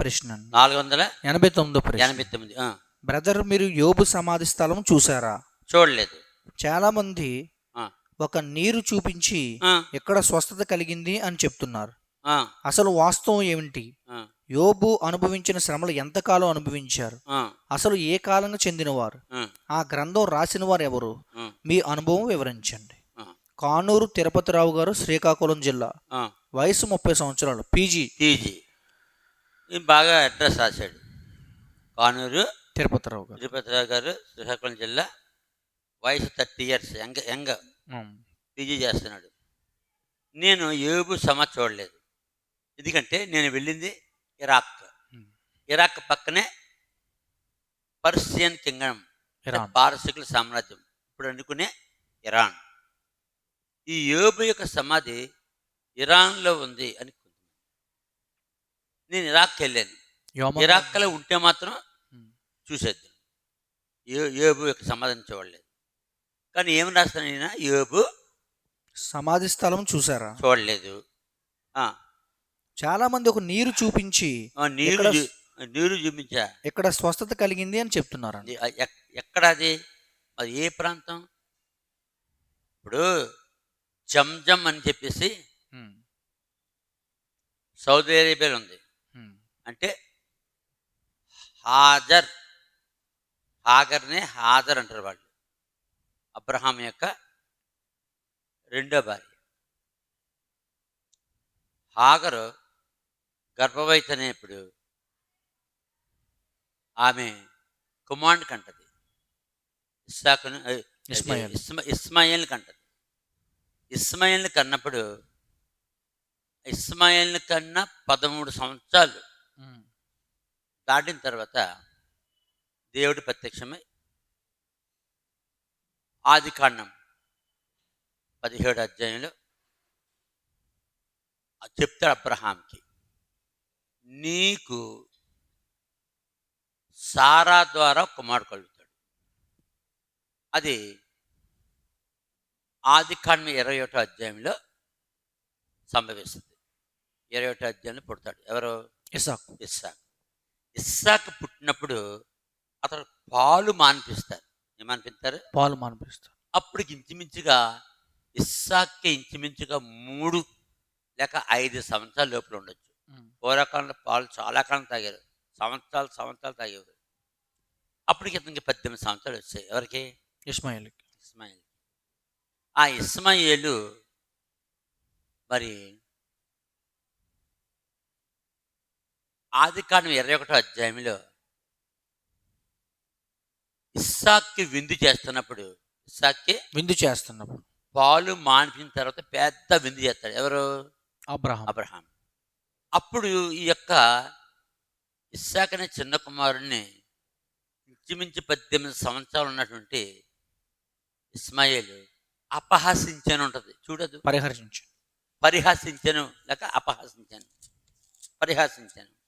ప్రశ్న. నాలుగు వందల ఎనభై తొమ్మిదో ప్రశ్న. ఎనభై తొమ్మిది బ్రదర్ మీరు యోబు సమాధి స్థలం చూసారా చూడలేదు. చాలా మంది ఒక నీరు చూపించి ఆ, ఎక్కడ స్వస్థత కలిగింది అని చెప్తున్నారు. అసలు వాస్తవం ఏమిటి? యోబు అనుభవించిన శ్రమలు ఎంతకాలం అనుభవించారు? అసలు ఏ కాలంగా చెందినవారు? ఆ, గ్రంథం రాసిన వారు ఎవరు మీ అనుభవం వివరించండి. కానూరు తిరుపతిరావు గారు శ్రీకాకుళం జిల్లా. వయసు ముప్పై సంవత్సరాలు. పీజీ. పీజీ. ఈయన బాగా అడ్రస్ రాశాడు. కానూరు తిరుపతిరావు గారు. తిరుపతిరావు గారు శ్రీకాకుళం జిల్లా వయసు thirty years young young. PG చేస్తున్నాడు. నేను ఏబు సమ చూడలేదు. ఎందుకంటే నేను వెళ్ళింది ఇరాక్. ఇరాక్ పక్కనే పర్షియన్ కింగ్డమ్ పారసికుల సామ్రాజ్యం. ఇప్పుడు అనుకునే ఇరాన్. ఈ యోబు యొక్క సమాధి ఇరాన్లో ఉంది అని. నేను ఇరాక్కి వెళ్ళాను ఇరాక్లో ఉంటే మాత్రం. చూసేద్దాం. ఏ యోబు యొక్క సమాధానం చూడలేదు. కానీ ఏమి రాస్తాను నేను? యోబు సమాధి స్థలం చూసారా? చూడలేదు. చాలా మంది ఒక నీరు చూపించి నీరు నీరు చూపించా? ఇక్కడ స్వస్థత కలిగింది అని ఎక్- ఎక్కడ అది? అది ఏ ప్రాంతం? ఇప్పుడు జంజం అని చెప్పేసి. సౌదీ అరేబియాలో ఉంది. అంటే హాజర్. హాగర్నే హాజర్ అంటారు వాళ్ళు. అబ్రహాం యొక్క రెండో భార్య. హాగరు గర్భవతి అనేప్పుడు ఆమె కుమాండ్ కంటది. ఇస్సాకును ఇస్మాయిల్ని కంటది. ఇస్మాయిల్ని కన్నప్పుడు ఇస్మాయిల్ని కన్నా పదమూడు సంవత్సరాలు. దాటిన తర్వాత దేవుడు ప్రత్యక్షమై ఆది కాండం పదిహేడు అధ్యాయంలో చెప్తాడు అబ్రహాంకి నీకు సారా ద్వారా కుమారుడు కలుగుతాడు. అది ఆది కాండం ఇరవై ఒకటో అధ్యాయంలో సంభవిస్తుంది. ఇరవై ఒకటో అధ్యాయంలో పుడతాడు. ఎవరు? ఇసాకు ఇస్సాక్. ఇస్సాక్ పుట్టినప్పుడు అతను పాలు మాన్పిస్తారు. ఏమనిపిస్తారు? పాలు మానిపిస్తారు. అప్పుడు ఇంచుమించుగా ఇస్సాక్కి ఇంచుమించుగా మూడు లేక ఐదు సంవత్సరాల లోపల ఉండొచ్చు. పూర్వకాలంలో పాలు చాలా కాలం తాగారు. సంవత్సరాలు సంవత్సరాలు తాగేవారు. అప్పటికి ఇతనికి పద్దెనిమిది సంవత్సరాలు వచ్చాయి. ఎవరికి? ఇస్మాయిల్కి. ఇస్మాయిల్ ఆ ఇస్మాయిలు మరి ఆది కాండం ఇరవై ఒకటో అధ్యాయంలో ఇస్సాక్కి విందు చేస్తున్నప్పుడు ఇస్సాక్కి విందు చేస్తున్నప్పుడు. పాలు మాన్పిన తర్వాత పెద్ద విందు చేస్తాడు. ఎవరు? అబ్రహాం. అబ్రహాం. అప్పుడు ఈ యొక్క ఇస్సాక్ అనే చిన్న కుమారుణ్ణి ఇంచుమించు పద్దెనిమిది సంవత్సరాలు ఉన్నటువంటి ఇస్మాయిల్ అపహాసించాను ఉంటుంది. చూడదు. పరిహరించు. పరిహాసించాను లేక అపహాసించాను. పరిహాసించాను.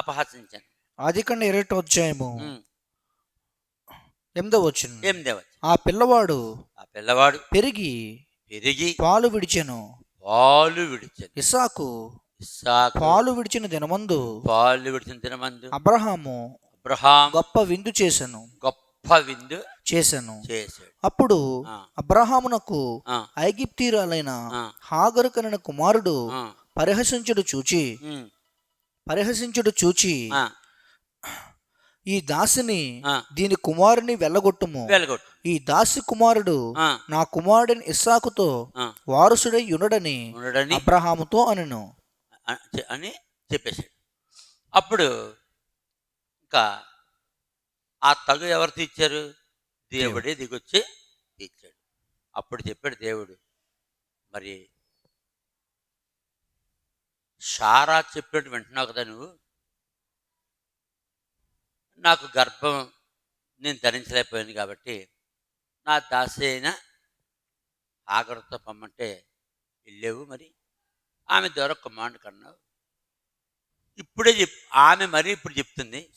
అపహాసించాను. ఆది కన్నా ఇరవై అధ్యాయము ఎనిమిదో ఏం దేవచ్చు ఆ పిల్లవాడు ఆ పిల్లవాడు పెరిగి పెరిగి పాలు విడిచెను. పాలు విడిచాను. ఇసాకు పాలు విడిచిన దినమందు పాలు విడిచిన తినమందు అబ్రహాము అబ్రహాం గొప్ప విందు చేసెను. గొప్ప విందు చేశాడు. అప్పుడు అబ్రహామునకు ఐగిప్తీరాలైన హాగరు కనిన కుమారుడు పరిహసించుడు చూచి పరిహసించుడు చూచి ఈ దాసిని. దీని కుమారుని వెళ్ళగొట్టుము. ఈ దాసి కుమారుడు నా కుమారుడిని ఇస్సాకుతో వారసుడై ఉండడని అబ్రహాముతో అనెను. అని చెప్పేశాడు. అప్పుడు ఇంకా ఆ తగు ఎవరు తీర్చారు దేవుడే దిగొచ్చి తీర్చాడు అప్పుడు చెప్పాడు దేవుడు మరి షారా చెప్పినట్టు వింటున్నావు కదా నువ్వు? నాకు గర్భం నేను ధరించలేకపోయాను కాబట్టి నా దాసి అయిన ఆగరతో పమ్మంటే వెళ్ళేవు మరి. ఆమె ద్వారా కుమారుడు కన్నావు. ఇప్పుడే చెప్ ఆమె మరి ఇప్పుడు చెప్తుంది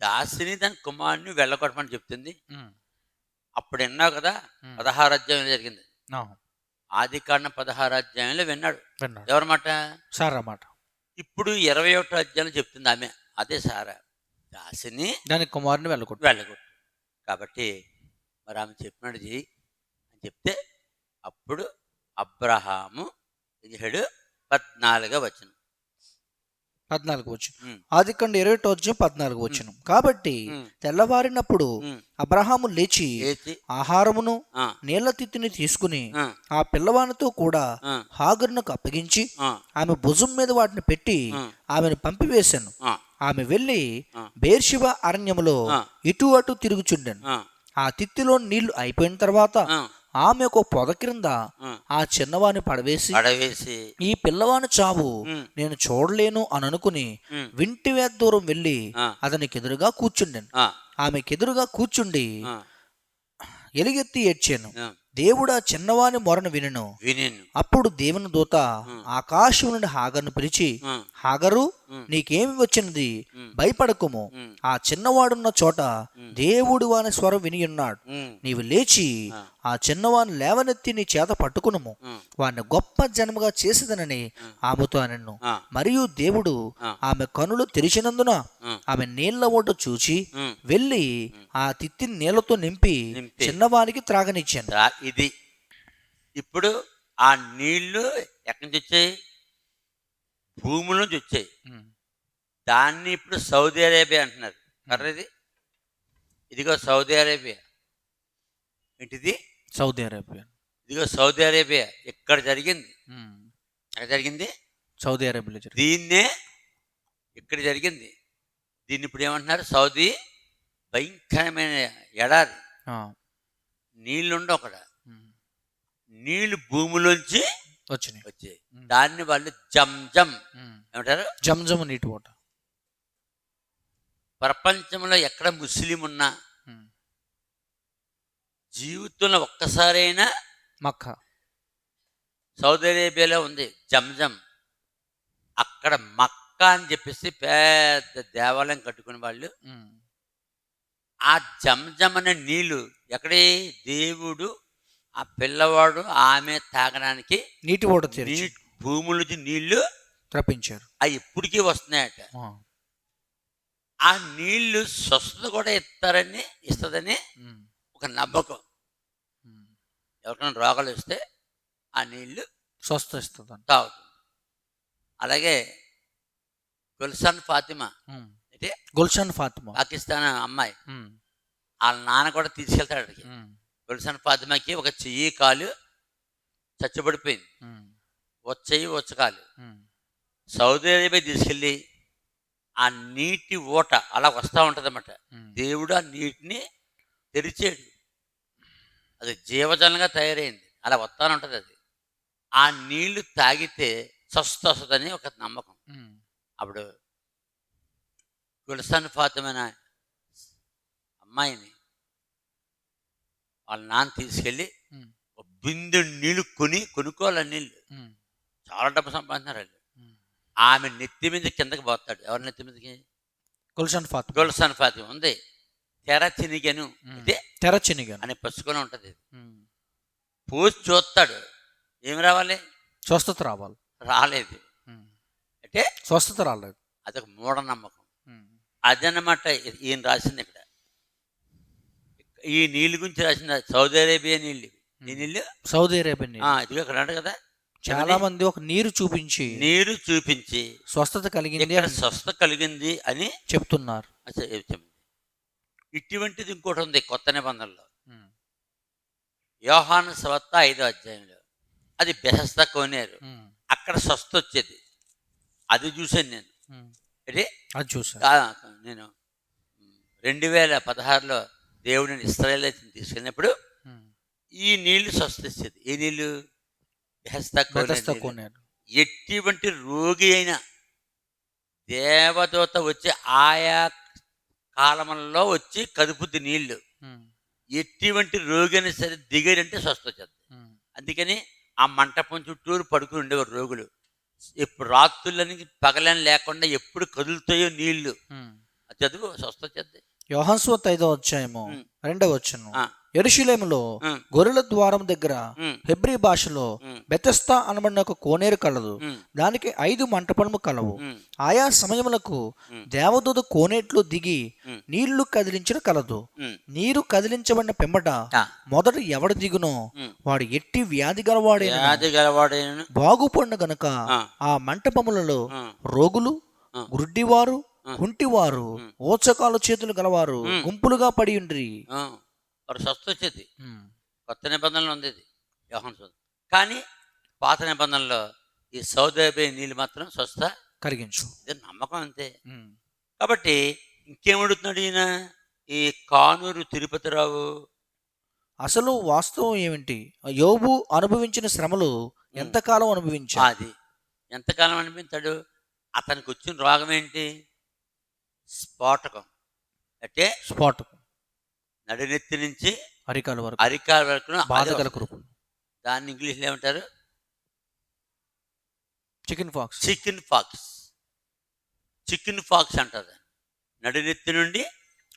దాసిని దాని కుమారుని వెళ్ళగొట్టమని చెప్తుంది. అప్పుడు విన్నావు కదా. పదహారు అధ్యాయంలో జరిగింది. ఆది కాండం పదహారు అధ్యాయంలో విన్నాడు. విన్నాడు. ఎవరి మాట? సారా మాట. ఇప్పుడు ఇరవై ఒకటో అధ్యాయం చెప్తుంది ఆమె. అదే సారా. దాసిని దాని కుమారుని వెళ్ళగొట్టు. వెళ్ళగొట్టు. కాబట్టి మరి ఆమె చెప్పినది చెయ్యి అని చెప్తే అప్పుడు అబ్రహాము ఏం చేశాడు? పద్నాలుగో వచ్చిన పద్నాలుగు వచ్చిన. ఆది కండ ఇరవై వచ్చి పద్నాలుగు వచ్చిన. కాబట్టి తెల్లవారినప్పుడు అబ్రహాము లేచి ఆహారమును నీళ్ళ తిత్తిని తీసుకుని ఆ, పిల్లవానితో కూడా హాగరునకు అప్పగించి ఆమె భుజం మీద వాటిని పెట్టి. ఆమెను పంపివేశాను. ఆమె వెళ్ళి ఆ. బేర్షిబ అరణ్యములో. ఇటు అటు తిరుగుచుండెను. ఆ, తిత్తిలో నీళ్ళు అయిపోయిన తర్వాత ఆమె ఒక పొద క్రింద ఆ. ఆ చిన్నవాని పడవేసి పడవేసి ఈ పిల్లవాని చావు నేను చూడలేను అని అనుకుని ఉమ్, వింటి వేద దూరం వెళ్ళి ఆ, అతనికి ఎదురుగా కూర్చుండెను. ఆ, ఆమెకెదురుగా కూర్చుండి ఆ, ఎలుగెత్తి ఏడ్చాను. ఆ, దేవుడా చిన్నవాని మొరను వినను. అప్పుడు దేవుని దూత. ఆకాశం నుండి హాగర్ను పిలిచి ఆ, హాగరు నీకేమి వచ్చినది? భయపడకుము. ఆ చిన్నవాడున్న చోట. దేవుడు వాని స్వరం వినియున్నాడు నీవు లేచి ఆ. చిన్నవాని లేవనెత్తి నీ చేత పట్టుకునుము. వాడిని గొప్ప జన్మగా చేసేదనని ఆమెతో అనను మరియు దేవుడు. ఆమె కనులు తెరిచినందున ఆమె నీళ్ళ ఓట చూచి. వెళ్ళి ఆ. తిత్తిని నీళ్ళతో నింపి. చిన్నవానికి త్రాగనిచ్చాను. ఇది. ఇప్పుడు ఆ నీళ్ళు ఎక్కడి నుంచి వచ్చాయి? భూముల నుంచి వచ్చాయి. దాన్ని ఇప్పుడు సౌదీ అరేబియా అంటున్నారు. కర్రది ఇదిగో సౌదీ అరేబియా. ఏంటిది? Saudi Arabia. ఇదిగో సౌదీ అరేబియా. ఇక్కడ జరిగింది? ఎక్కడ జరిగింది? సౌదీ అరేబియాలో జరిగింది. దీన్నే ఇక్కడ జరిగింది? దీన్ని ఇప్పుడు ఏమంటున్నారు? సౌదీ భయంకరమైన ఎడారి. ఆ, నీళ్ళుండవు అక్కడ. నీళ్ళు భూమిలోంచి వచ్చినాయి. వచ్చాయి. దాన్ని వాళ్ళు జమ్ జమ్ ఉమ్. ఏమంటారు? జంజము నీటి ఓట ప్రపంచంలో ఎక్కడ ముస్లిం ఉన్నా. జీవితంలో ఒక్కసారైనా మక్క సౌదీ అరేబియాలో ఉంది జంజం అక్కడ మక్కా అని చెప్పేసి పెద్ద దేవాలయం కట్టుకునే వాళ్ళు. ఆ జంజం అనే నీళ్ళు ఎక్కడే దేవుడు ఆ పిల్లవాడు ఆమె తాగడానికి నీటి భూముల నుంచి నీళ్ళు రప్పించారు అవి ఇప్పటికీ వస్తున్నాయట ఆ. నీళ్ళు స్వస్థత కూడా ఇస్తారని ఇస్తుందని. ఒక నమ్మకం. ఎవరికైనా రోగాలు వస్తే ఆ నీళ్ళు స్వస్థ ఇస్తుంది తాగుతుంది అలాగే గుల్సాన్ ఫాతిమా అంటే గుల్షన్ ఫాతిమా పాకిస్తాన్ అమ్మాయి. వాళ్ళ నాన్న కూడా తీసుకెళ్తాడు అక్కడికి ఉమ్. గుల్సాన్ ఫాతిమాకి ఒక చెయ్యి కాలు. ఒక చెయ్యి వచ్చకాలు. సౌదీ అరేబియా తీసుకెళ్ళి ఆ నీటి ఓట అలా వస్తూ ఉంటుంది అన్నమాట. దేవుడు ఆ నీటిని తెరిచాడు అది జీవజలంగా తయారైంది. అలా వస్తానుంటుంది అది. ఆ నీళ్ళు తాగితే స్వస్థ వస్తుందని ఒక నమ్మకం. అప్పుడు గుల్సాన్ ఫాతిమైన అమ్మాయిని వాళ్ళ నాన్న తీసుకెళ్ళి బిందె నీళ్ళు కొని కొనుక్కోవాలి నీళ్ళు. చాలా డబ్బు సంపాదించారు వాళ్ళు. ఆమె నెత్తి మీద కిందకి పోతాడు. ఎవరి నెత్తి మీదకి? గుల్షన్ ఫాతిమా. గుల్సాన్ ఫాతిమ ఉంది. తెర చినిగను ఉమ్. ఇదే తెరచినిగా అనే పుస్తకం ఉంటుంది పోసి చూస్తాడు. ఏమి రావాలి? స్వస్థత రావాలి. రాలేదు. అంటే స్వస్థత రాలేదు. అదొక మూఢనమ్మకం. ఈ- ఈయన రాసింది ఇక్కడ. ఈ నీళ్ళు గురించి రాసిన సౌదీ అరేబియా నీళ్ళు. ఈ నీళ్ళు? సౌదీ అరేబియా నీరు. ఆ, ఇదిగో ఇక్కడ కదా. చాలా మంది ఒక నీరు చూపించి నీరు చూపించి స్వస్థత కలిగింది ఇక్కడ అని స్వస్థ కలిగింది అని చెప్తున్నారు. ఇటువంటిది ఇంకోటి ఉంది కొత్త నిబంధనలో. యోహాను స్వత్త ఐదో అధ్యాయంలో. అది బెహస్త కోనేరు. అక్కడ స్వస్థ వచ్చేది అది చూశాను నేను. అంటే అది చూసా కా- నేను రెండు వేల పదహారులో దేవుడిని ఇస్రాయల్ తీసుకెళ్ళినప్పుడు. ఈ నీళ్ళు స్వస్థించేది. ఈ నీళ్ళు? ఎటువంటి రోగి అయినా దేవదూత వచ్చి ఆయా కాలములలో వచ్చి కదుపుద్ది నీళ్ళు. ఎటువంటి రోగి అయినా సరే దిగారంటే స్వస్థ వచ్చేది ఉమ్. అందుకని ఆ మంటపం చుట్టూరు పడుకుని ఉండేవారు రోగులు ఎప్పుడు రాత్రులని పగలని లేకుండా ఎప్పుడు కదులుతాయో నీళ్ళు చదువు స్వస్థ వచ్చేది యోహాన్స్వత్ ఐదో అధ్యాయము ఉమ్. రెండవ వచ్చును. ఎరుషులేములో గొర్రెల ద్వారం దగ్గర హెబ్రీ భాషలో బెతస్తా అనబడిన ఒక కోనేరు కలదు. దానికి ఐదు మంటపములు కలవు. ఆయా సమయములకు. దేవదూత కోనేట్లో దిగి. నీళ్ళు కదిలించిన కలదు. నీరు కదిలించబడిన పెంబట మొదట ఎవడు దిగునో. వాడు ఎట్టి వ్యాధి గలవాడైనను. బాగుపడిన గనుక ఆ, మంటపములలో రోగులు. గుడ్డివారు. కుంటివారు ఓచకాలు చేతులు గలవారు. గుంపులుగా పడి ఉండ్రి. వారు స్వస్థ వచ్చేది. కొత్త నిబంధనలో ఉంది ఇది సువార్త. కానీ పాత నిబంధనలో ఈ సౌదర్య నీళ్ళు మాత్రం స్వస్థ కరిగించు. ఇది నమ్మకం అంతే. కాబట్టి ఇంకేమడుతున్నాడు ఈయన? ఈ కానూరు తిరుపతిరావు. అసలు వాస్తవం ఏమిటి? యోబు అనుభవించిన శ్రమలు ఎంతకాలం అనుభవించా అది. ఎంతకాలం అనిపించాడు అతనికి వచ్చిన రోగం ఏంటి? స్ఫోటకం. అంటే స్పాట్ నడినెత్తి నుంచి అరికాల వరకు. అరికాల వరకు బాధగల కురుపులు. దాన్ని ఇంగ్లీష్లో ఏమంటారు? Chicken pox chicken pox chicken pox అంటారు. నడినెత్తి నుండి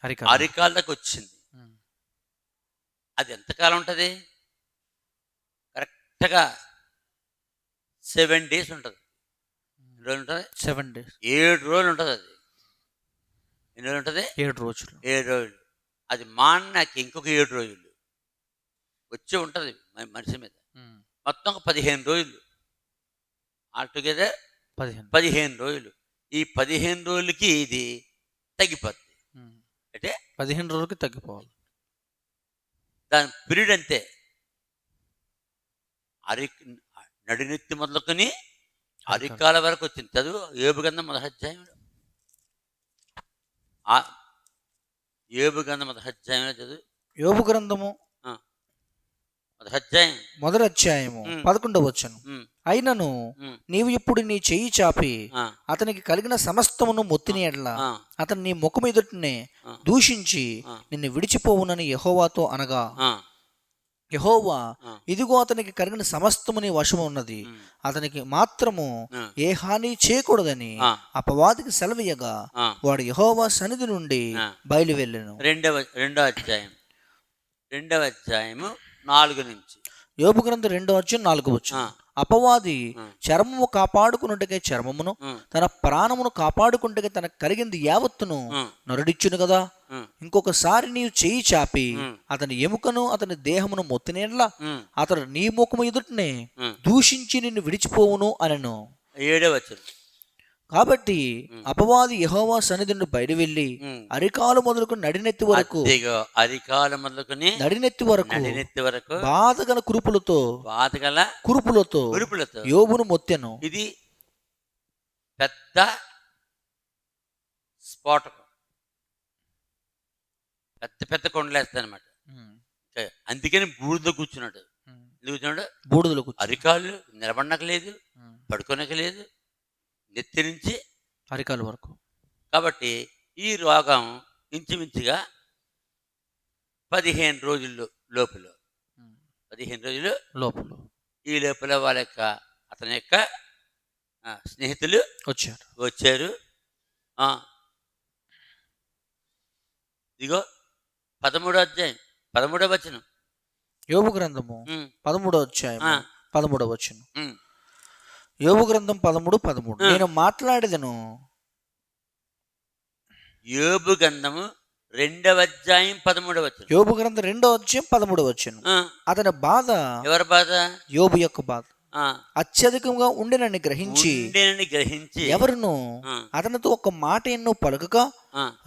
అరికాళ్ళకి వచ్చింది. అది ఎంతకాలం ఉంటుంది? కరెక్ట్గా సెవెన్ డేస్ ఉంటుంది. రోజులు ఉంటుంది? Seven days. ఏడు రోజులు ఉంటుంది అది. ఎన్ని రోజులు ఉంటుంది? ఏడు రోజులు. ఏడు రోజులు. అది మాన్నాకి ఇంకొక ఏడు రోజులు. వచ్చి ఉంటుంది మనిషి మీద. మొత్తం ఒక పదిహేను రోజులు. ఆల్టుగెదర్ పదిహేను. పదిహేను రోజులు. ఈ పదిహేను రోజులకి ఇది తగ్గిపోద్ది. అంటే పదిహేను రోజులకి తగ్గిపోవాలి. దాని పీరియడ్ అంతే. అరి నడినెత్తి మొదలుకొని అరికాల. వరకు వచ్చింది. చదువు ఏబు గంధం మొదలధ్యాయంలో ఏబు గంధం మొదలధ్యాయంలో చదువు? యోబు గ్రంథము మొదలధ్యాయం మొదటి అధ్యాయము. పదకొండవ వచ్చను అయినను నీవు ఇప్పుడు నీ చెయ్యి చాపి అతనికి కలిగిన సమస్తమును మొత్తిని ఎడ్ల. అతను నీ ముఖం ఎదుటినే. దూషించి. నిన్ను విడిచిపోవునని యహోవాతో అనగా యహోవా. ఇదిగో అతనికి కలిగిన సమస్తము నీ వశము ఉన్నది. అతనికి మాత్రము ఏ హాని చేయకూడదని అపవాదికి సెలవీయగా. వాడు యహోవా సన్నిధి నుండి. బయలు వెళ్ళెను రెండవ రెండో అధ్యాయం. రెండవ అధ్యాయము నాలుగు నుంచి. యోబు గ్రంథం రెండో వచ్చి నాలుగు వచ్చు ఆ, అపవాది. చర్మము కాపాడుకున్నట్టుగా చర్మమును తన ప్రాణమును కాపాడుకుంటే తనకు కలిగింది యావత్తును నరుడిచ్చును కదా? ఇంకొకసారి నీవు చేయి చాపి. అతని ఎముకను అతని దేహమును మొత్తినేట్లా ఉమ్, అతడు నీ ముఖము ఎదుటనే. దూషించి నిన్ను విడిచిపోవును అనను. ఏడవ వచ్చిన కాబట్టి అపవాది యహోవా సన్నిధి నుండి బయట వెళ్ళి అరికాలు మొదలుకు నడినెత్తి వరకు అరికాల మొదలుకొని నడినెత్తి వరకు నడినెత్తి వరకు బాధగల కురుపులతో బాధగల కురుపులతో ఉరుపులతో యోబును మొత్తెను. ఇది పెద్ద స్ఫోటకం. పెద్ద పెద్ద కొండలేస్తానమాట అందుకని బూడిద కూర్చున్నాడు. ఎందుకు కూర్చున్నాడు? బూడిదలో అరికాళ్ళు నిలబడనకలేదు పడుకోనకలేదు నెత్తి నుంచి అరికాలు వరకు. కాబట్టి ఈ రోగం ఇంచుమించుగా పదిహేను రోజుల్లో లోపల. పదిహేను రోజులు లోపల. ఈ లోపల వాళ్ళ యొక్క అతని యొక్క స్నేహితులు వచ్చారు. వచ్చారు. ఇదిగో పదమూడో అధ్యాయం పదమూడో వచనం. యోబు గ్రంథము పదమూడో అధ్యాయం. పదమూడవ వచ్చును యోబు గ్రంథం పదమూడు పదమూడు. నేను మాట్లాడేదను. యోబు గంధము రెండవ అధ్యాయం పదమూడవ వచనం. యోబు గ్రంథం రెండో అధ్యాయం పదమూడవ వచ్చును అతని బాధ ఎవరి బాధ? యోబు యొక్క బాధ. అత్యధికంగా ఉండినని గ్రహించి గ్రహించి ఎవరును? అతనితో ఒక మాట ఎన్నో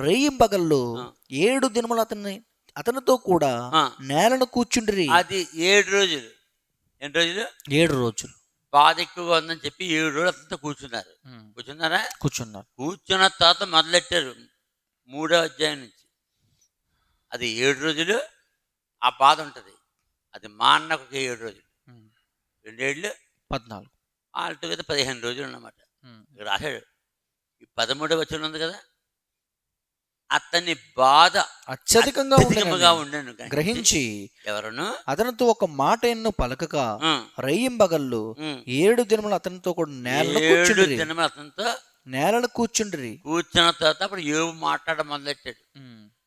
రేయింబగల్లో ఆ. ఏడు దినములు అతన్ని అతనితో కూడా. నేలను కూర్చుండ్రి. అది ఏడు రోజులు. ఎన్ని రోజులు? ఏడు రోజులు. బాధ ఎక్కువగా ఉందని చెప్పి ఏడు రోజులు అతనితో కూర్చున్నారు. కూర్చున్నారా? కూర్చున్నారు. కూర్చున్న తర్వాత మొదలెట్టారు? మూడో అధ్యాయం నుంచి. అది ఏడు రోజులు ఆ బాధ ఉంటుంది. అది మా అన్నకు ఒక ఏడు రోజులు. రెండేళ్ళు? పద్నాలుగు. ఆల్టుగెదర్ పదిహేను రోజులు అన్నమాట ఇక్కడ రాశాడు. ఈ పదమూడవ వచనం ఉంది కదా? అతని బాధ అత్యధికంగా ఉండెనని ఉండను గ్రహించి ఎవరును? అతనితో ఒక మాట ఎన్నో పలకక రయ్యింబగళ్ళు. ఏడు దినములు అతనితో కూడా నేలను ఏడు దినములు అతనితో నేలను కూర్చుండ్రి. కూర్చున్న తర్వాత అప్పుడు ఏవు మాట్లాడడం మొదలెట్టాడు.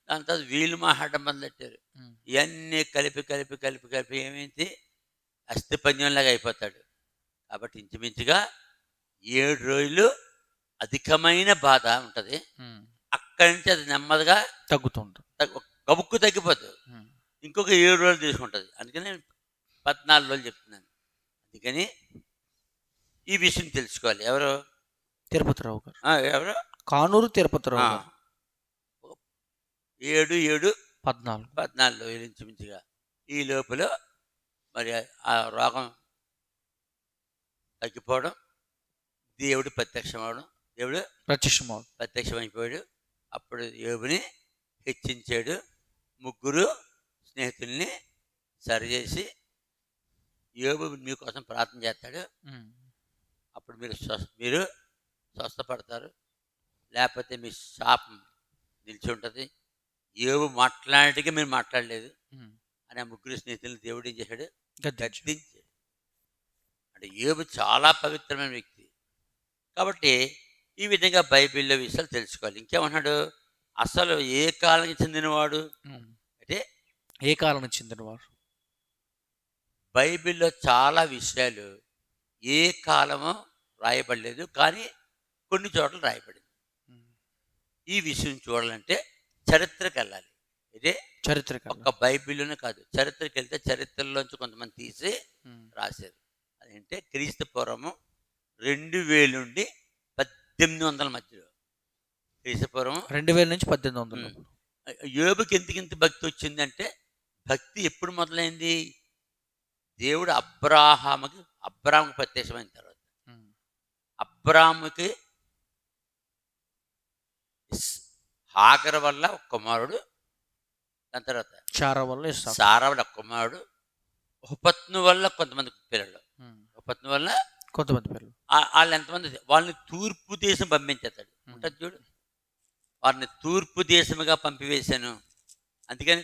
దాని తర్వాత వీళ్ళు మాట్లాడడం మొదలెట్టారు. ఇవన్నీ కలిపి కలిపి కలిపి కలిపి ఏమైంది? అస్థిపంజంలాగా అయిపోతాడు. కాబట్టి ఇంచుమించుగా ఏడు రోజులు అధికమైన బాధ ఉంటుంది. అక్కడి నుంచి అది నెమ్మదిగా తగ్గుతుంటుంది. తగ్గు- గబుక్కు తగ్గిపోతుంది. ఇంకొక ఏడు రోజులు తీసుకుంటుంది. అందుకని పద్నాలుగు రోజులు చెప్తున్నాను. అందుకని ఈ విషయం తెలుసుకోవాలి. ఎవరు? తిరుపతిరావు గారు. ఎవరు? కానూరు తిరుపతిరావు ఏడు ఏడు. పద్నాలుగు. పద్నాలుగు రోజులు ఇంచుమించుగా ఈ లోపల మరి ఆ రోగం తగ్గిపోవడం దేవుడు ప్రత్యక్షమవడం దేవుడు ప్రత్యక్షమవుతుంది ప్రత్యక్షమైపోయాడు. అప్పుడు యోబుని హెచ్చించాడు. ముగ్గురు స్నేహితుల్ని సరిచేసి యోబు మీకోసం ప్రార్థన చేస్తాడు. అప్పుడు మీరు స్వస్థ మీరు స్వస్థపడతారు. లేకపోతే మీ శాపం నిలిచి ఉంటుంది. యోబు మాట్లాడేటిగా మీరు మాట్లాడలేదు. అని ఆ ముగ్గురు స్నేహితులను దేవుడు ఏం చేశాడు? గద్దించు. గద్దించాడు. అంటే యోబు చాలా పవిత్రమైన వ్యక్తి. కాబట్టి ఈ విధంగా బైబిల్లో విషయాలు తెలుసుకోవాలి. ఇంకేమన్నాడు అసలు ఏ కాలానికి చెందినవాడు. అంటే ఏ కాలం చెందినవారు బైబిల్లో చాలా విషయాలు ఏ కాలమో రాయబడలేదు కానీ కొన్ని చోట్ల రాయబడింది. ఈ విషయం చూడాలంటే చరిత్రకు వెళ్ళాలి. ఇదే చరిత్ర ఒక్క బైబిల్లోనే కాదు చరిత్రకి వెళ్తే చరిత్రలోంచి కొంతమంది తీసి. రాశారు. అదేంటే క్రీస్తు పూర్వము రెండు వేలు నుండి పద్దెనిమిది వందల మధ్యలో. పూర్వం రెండు వేల నుంచి పద్దెనిమిది వందలు. యోబుకి ఇంత భక్తి వచ్చిందంటే భక్తి ఎప్పుడు మొదలైంది? దేవుడు అబ్రాహాముకి అబ్రాహాముకి ప్రత్యక్షమైన తర్వాత. అబ్రాహాముకి హాగర్ వల్ల ఒక కుమారుడు దాని తర్వాత చారా వల్ల సారా వల్ల ఒక కుమారుడు ఉపత్ను వల్ల కొంతమంది పిల్లలు. ఉపత్ను వల్ల కొంతమంది పిల్లలు వాళ్ళు ఎంతమంది వాళ్ళని తూర్పు దేశం పంపించేస్తాడు. ఉంటుంది చూడు వారిని తూర్పు దేశముగా పంపివేశాను అందుకని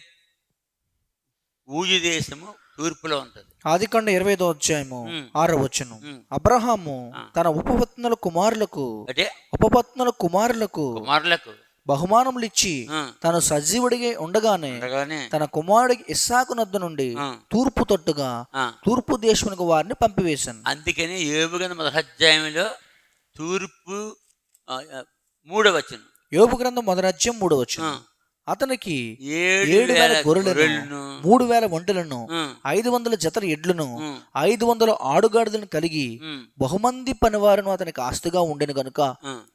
ఊజు దేశము తూర్పులో ఉంటుంది ఆదికాండ ఇరవై ఐదో అధ్యాయము. ఆరో వచ్చును. అబ్రహాము. తన ఉపపత్నుల కుమారులకు అంటే ఉపపత్నుల కుమారులకు కుమారులకు బహుమానములు ఇచ్చి తను సజీవుడిగా ఉండగానే తన కుమారుడికి ఇస్సాకు నద్ద నుండి తూర్పు తొట్టుగా. తూర్పు దేశమునకు వారిని పంపివేశాను. అందుకని ఏబుగన మొదలధ్యాయంలో తూర్పు ఆ, ఆ, మూడవ వచనం యోబు గ్రంథం మొదటి అధ్యాయం మూడో వచ్చిన ఆ, అతనికి ఏడు వేల గొర్రెలను మూడు వేల ఒంటెలను ఐదు వందల జతల ఎడ్లను ఐదు వందల ఆడుగాడిదలను కలిగి బహుమంది పనివారును అతనికి ఆస్తిగా ఉండెను గనుక.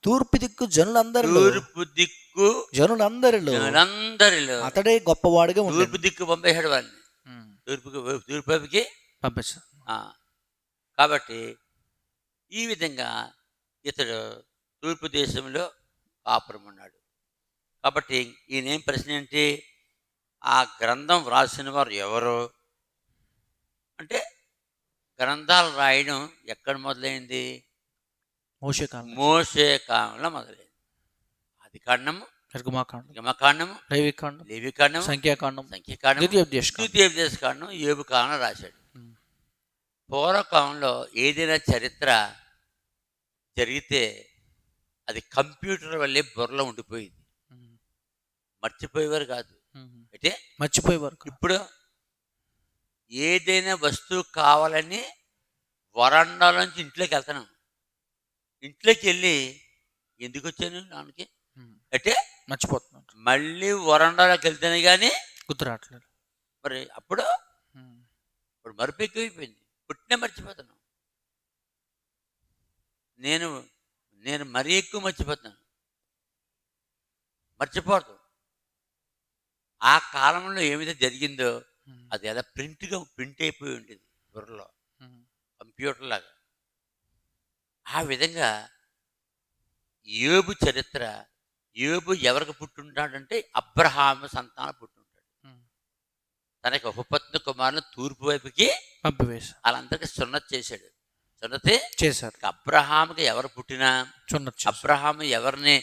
తూర్పు దిక్కు జనులందరిలో తూర్పు దిక్కు జనులందరిలో జనులందరిలో అతడే గొప్పవాడిగా ఉండేను. తూర్పు దిక్కు పంపేశాడు తూర్పుకి ఆ, కాబట్టి ఈ విధంగా ఇతడు తూర్పు దేశంలో కాపురం ఉన్నాడు కాబట్టి ఈయనేం ప్రశ్న ఏంటి ఆ గ్రంథం వ్రాసిన వారు ఎవరు? అంటే గ్రంథాలు రాయడం ఎక్కడ మొదలైంది? మోషే కాలం మోసే కాలంలో మొదలైంది. ఆది కాండము నిర్గమాకాండం. లేవికాండము. సంఖ్యాకాండం. సంఖ్యకాండము. ద్వితీయోపదేశకాండం ద్వితీయోపదేశ కాండం. ఏబు కాలంలో రాశాడు. పూర్వకాలంలో ఏదైనా చరిత్ర జరిగితే అది కంప్యూటర్ వల్లే బుర్రలో ఉండిపోయింది. మర్చిపోయేవారు కాదు. అంటే మర్చిపోయేవారు. ఇప్పుడు ఏదైనా వస్తువు కావాలని వరండాలోంచి ఇంట్లోకి వెళ్తున్నాం ఇంట్లోకి వెళ్ళి ఎందుకు వచ్చాను నాన్నకి. అంటే మర్చిపోతున్నారు మళ్ళీ వరండాలోకి వెళ్తేనే కానీ గుర్తు రావట్లేదు. మరి అప్పుడు. ఇప్పుడు మరుపు ఎక్కువైపోయింది. పుట్టినే మర్చిపోతున్నాం నేను నేను మరీ ఎక్కువ మర్చిపోతున్నాను. మర్చిపోవద్దు. ఆ కాలంలో ఏమైతే జరిగిందో. అది ఎలా ప్రింట్గా ప్రింట్ అయిపోయి ఉండేది బుర్రలో. కంప్యూటర్ లాగా ఆ విధంగా ఏబు చరిత్ర ఏబు ఎవరికి పుట్టుంటాడంటే అబ్రహాము సంతానం పుట్టుంటాడు. తనకి ఉపపత్ని కుమారుని తూర్పు వైపుకి పంపివేశా వాళ్ళందరికీ సున్నతి చేశాడు సున్నతి చేశారు అబ్రహాముకి ఎవరు పుట్టినా సున్నతి. అబ్రహాము ఎవరిని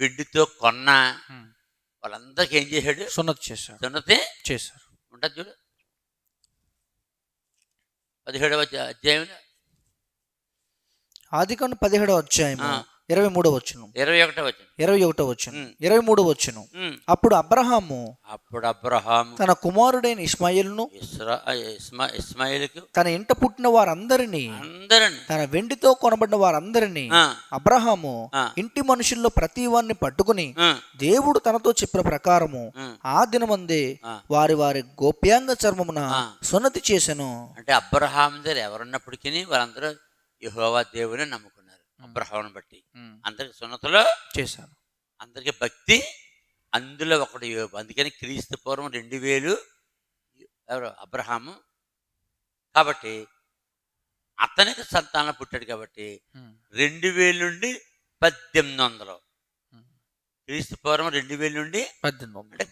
వెండితో కొన్నా. వాళ్ళందరికీ ఏం చేశాడు? సున్నతి చేశారు సున్నతి చేశారు. ఉంటుంది చూడు. పదిహేడవ అధ్యా- అధ్యాయంలో ఆదికాండ పదిహేడో అధ్యాయము. ఆ. ఇరవై మూడో వచ్చును ఇరవై ఒకటో వచ్చిన ఇరవై ఒకటో వచ్చును. ఇరవై మూడో వచ్చును అప్పుడు అబ్రహాము అప్పుడు అబ్రహాము తన కుమారుడైన ఇస్మాయిల్ను ఇస్రా ఇస్మా ఇస్మాయిల్కు తన ఇంట పుట్టిన వారందరినీ అందరిని తన వెండితో కొనబడిన వారందరినీ అబ్రహాము. ఇంటి మనుషుల్లో ప్రతి వారిని పట్టుకుని దేవుడు తనతో చెప్పిన ప్రకారము ఆ. దినమందే. వారి వారి గోప్యాంగ చర్మమున. సున్నతి చేసెను అంటే అబ్రహాం దగ్గర ఎవరున్నప్పటికీ వాళ్ళందరూ యెహోవా దేవుని నమ్ముకున్నారు అబ్రహాంను బట్టి. అందరికి సున్నతలో చేశాను. అందరికి భక్తి అందులో యోబు అందుకని క్రీస్తు పూర్వం రెండు వేలు ఎవరు? అబ్రహాము. కాబట్టి అతనికి సంతానం పుట్టాడు కాబట్టి రెండు వేల నుండి పద్దెనిమిది వందలు. క్రీస్తు పూర్వం రెండు వేల నుండి పద్దెనిమిది వందలు.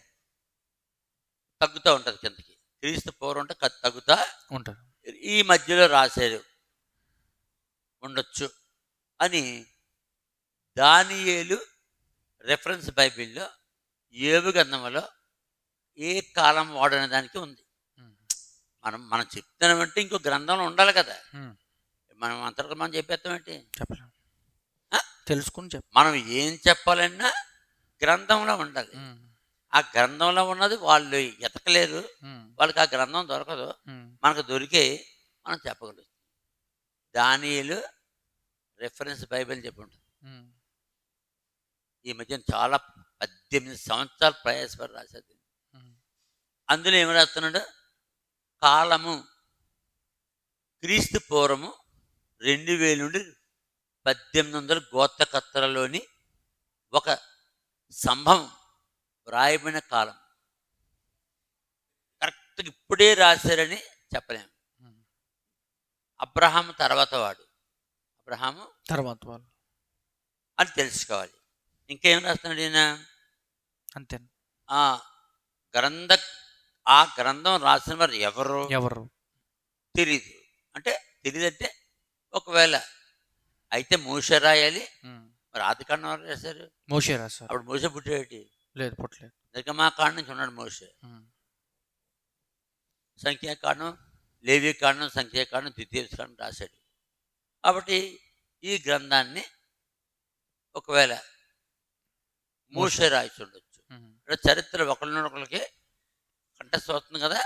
తగ్గుతూ ఉంటుంది కిందకి. క్రీస్తు పూర్వం అంటే తగ్గుతా ఉంటారు ఈ మధ్యలో రాశారు ఉండొచ్చు. అని దానియేలు రెఫరెన్స్ బైబిల్లో ఏబు గ్రంథంలో ఏ కాలం వాడనే దానికి ఉంది. మనం మనం చెప్తున్నామంటే ఇంకో గ్రంథంలో ఉండాలి కదా. మనం అంతకు మనం చెప్పేస్తామేంటి? చెప్పలేము ఆ? తెలుసుకుని చెప్ప మనం ఏం చెప్పాలన్నా గ్రంథంలో ఉండాలి. ఆ గ్రంథంలో ఉన్నది వాళ్ళు ఎతకలేరు వాళ్ళకి ఆ గ్రంథం దొరకదు. మనకు దొరికే మనం చెప్పగలుగుతాం. దానియులు రెఫరెన్స్ బైబిల్ చెప్పి ఉంటుంది ఈ మధ్య చాలా పద్దెనిమిది సంవత్సరాలు ప్రయాసపడి రాశారు అందులో ఏమి రాస్తున్నాడు? కాలము క్రీస్తు పూర్వము రెండు వేల నుండి పద్దెనిమిది వందల గోత్రకత్తరలోని ఒక సంభవం వ్రాయబడిన కాలం. కరెక్ట్గా ఇప్పుడే రాశారని చెప్పలేము. అబ్రహాం తర్వాత వాడు. అబ్రహాము? తర్వాత వాళ్ళు. అని తెలుసుకోవాలి. ఇంకేం రాస్తున్నాడు ఈయన? అంతే. ఆ గ్రంథ ఆ గ్రంథం రాసిన వారు ఎవరు? ఎవరు? తెలీదు. అంటే తెలియదంటే ఒకవేళ అయితే మూస రాయాలి. మరి ఆది కాండం ఎవరు రాశారు? మోషే రాశారు. అప్పుడు మూస పుట్టేటి లేదు పుట్టలేదు. నిర్గమా కాండం నుంచి ఉన్నాడు మూస సంఖ్యాకాండం లేవి కాండం సంఖ్యాకాండం ద్వితీయ కాండం రాశాడు. కాబట్టి ఈ గ్రంథాన్ని ఒకవేళ మూస రాసి ఉండొచ్చు. చరిత్ర ఒకరినొకరికి కంటస్థ వస్తుంది కదా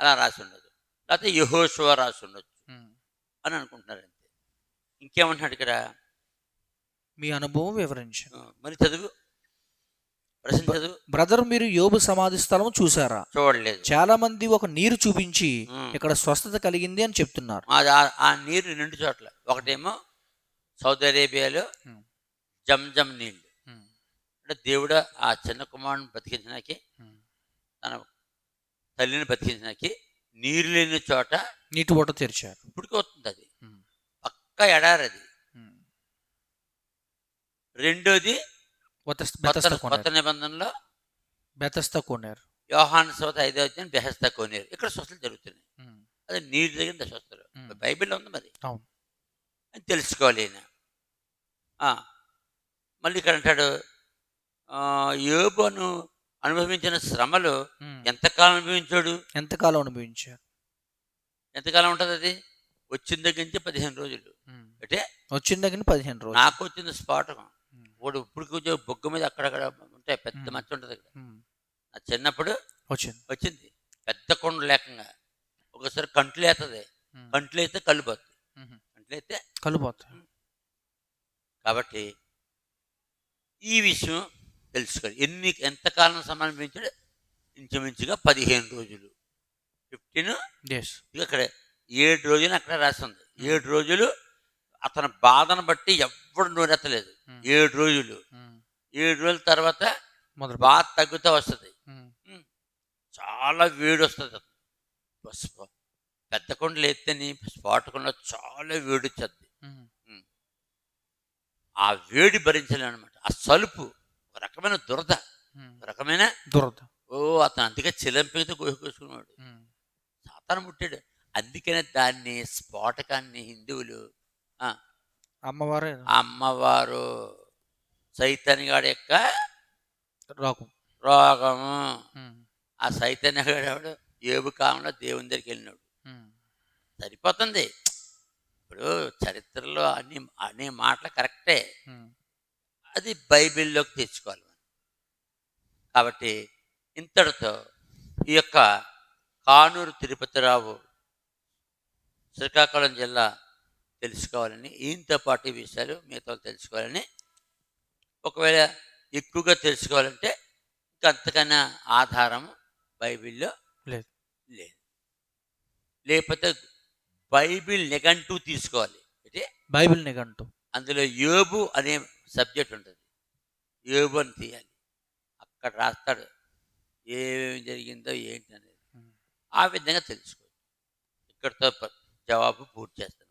అలా రాసి ఉండదు లేకపోతే యహోశివ రాసి ఉండొచ్చు అని అనుకుంటున్నారు అంతే. ఇంకేమంటున్నాడు ఇక్కడ? మీ అనుభవం వివరించండి. ఆ, మరి చదువు? ప్రశ్న బ్రదర్ మీరు యోబు సమాధి స్థలం చూసారా చూడలేదు. చాలా మంది ఒక నీరు చూపించి. ఇక్కడ స్వస్థత కలిగింది అని చెప్తున్నారు. ఆ- ఆ నీరు రెండు చోట్ల. ఒకటేమో సౌదీ అరేబియాలో. జంజం నీళ్ళు. అంటే దేవుడు ఆ చిన్న కుమారుని బతికించడానికి తన తల్లిని బతికించడానికి నీరు లేని చోట నీటి ఓట తెరిచారు. ఇప్పటికి వస్తుంది అది పక్క ఎడారి అది. రెండోది కొత్త నిబంధనలో బెతస్త కొనేరు. యోహాన్ సోత ఐదో వచ్చిన బెహస్త కోనేరు. ఇక్కడ స్వస్థలు జరుగుతున్నాయి. అది నీరు దగ్గర స్వస్థలు ఉమ్. బైబిల్లో ఉంది మరి. అవును. అని తెలుసుకోవాలి ఈయన. ఆ, మళ్ళీ ఇక్కడ అంటాడు యోబును అనుభవించిన శ్రమలు. ఎంతకాలం అనుభవించాడు? ఎంతకాలం అనుభవించారు? ఎంతకాలం ఉంటుంది అది? వచ్చిన దగ్గర నుంచి పదిహేను రోజులు. అంటే వచ్చిన దగ్గర పదిహేను రోజులు. నాకు వచ్చింది స్పాటకం. వాడు ఇప్పుడు కొంచెం బొగ్గు మీద అక్కడక్కడ ఉంటాయి పెద్ద. మచ్చ ఉంటుంది ఇక్కడ. నా చిన్నప్పుడు వచ్చింది. వచ్చింది. పెద్ద కొండ లేకంగా. ఒకసారి కంట్లు వేస్తుంది. కంట్లు అయితే కళ్ళు పోతుంది ఉమ్. కంట్లు అయితే కలుపోతాయి కాబట్టి ఈ విషయం తెలుసుకోవాలి. ఎన్ని ఎంతకాలం సంబంధించాడు? ఇంచుమించుగా పదిహేను రోజులు. ఫిఫ్టీన్ ఎస్ ఇక అక్కడ. ఏడు రోజులు అక్కడ రాస్తుంది ఏడు రోజులు అతని బాధను బట్టి ఎవ్వడు నోరెత్తలేదు. ఏడు రోజులు. ఏడు రోజుల తర్వాత మొదలు బాధ తగ్గుతూ వస్తుంది. చాలా వేడి వస్తుంది పెద్ద కొండలు ఎత్తని స్పాట్ కొండలో చాలా వేడి వచ్చేది. ఆ వేడి భరించలేను అనమాట ఆ సలుపు ఒక రకమైన దురద. రకమైన దురద. ఓ అతను అందుకే చిలంపితో కోసుకున్నాడు. సాతాను ముట్టాడు అందుకనే దాన్ని స్ఫోటకాన్ని హిందువులు అమ్మవారే. అమ్మవారు చైతన్యగాడి యొక్క రాకు రోగము. ఆ చైతన్యగాడు ఏబు కాలంలో దేవుని దగ్గరికి వెళ్ళినాడు. సరిపోతుంది. ఇప్పుడు చరిత్రలో అన్ని అనే మాటలు కరెక్టే. అది బైబిల్లోకి తెచ్చుకోవాలి కాబట్టి ఇంతటితో ఈ యొక్క కానూరు తిరుపతిరావు శ్రీకాకుళం జిల్లా తెలుసుకోవాలని ఈయనతో పాటు ఈ విషయాలు మిగతా తెలుసుకోవాలని ఒకవేళ ఎక్కువగా తెలుసుకోవాలంటే ఇంకా అంతకన్నా ఆధారం బైబిల్లో లేదు. లేదు. లేకపోతే బైబిల్ నిఘంటూ తీసుకోవాలి. అంటే బైబిల్ నిఘంటు అందులో యోబు అనే సబ్జెక్ట్ ఉంటుంది. యోబు అని తీయాలి. అక్కడ రాస్తాడు. ఏమేమి జరిగిందో ఏంటి అనేది. ఆ విధంగా తెలుసుకోవచ్చు ఇక్కడితో జవాబు పూర్తి చేస్తాను.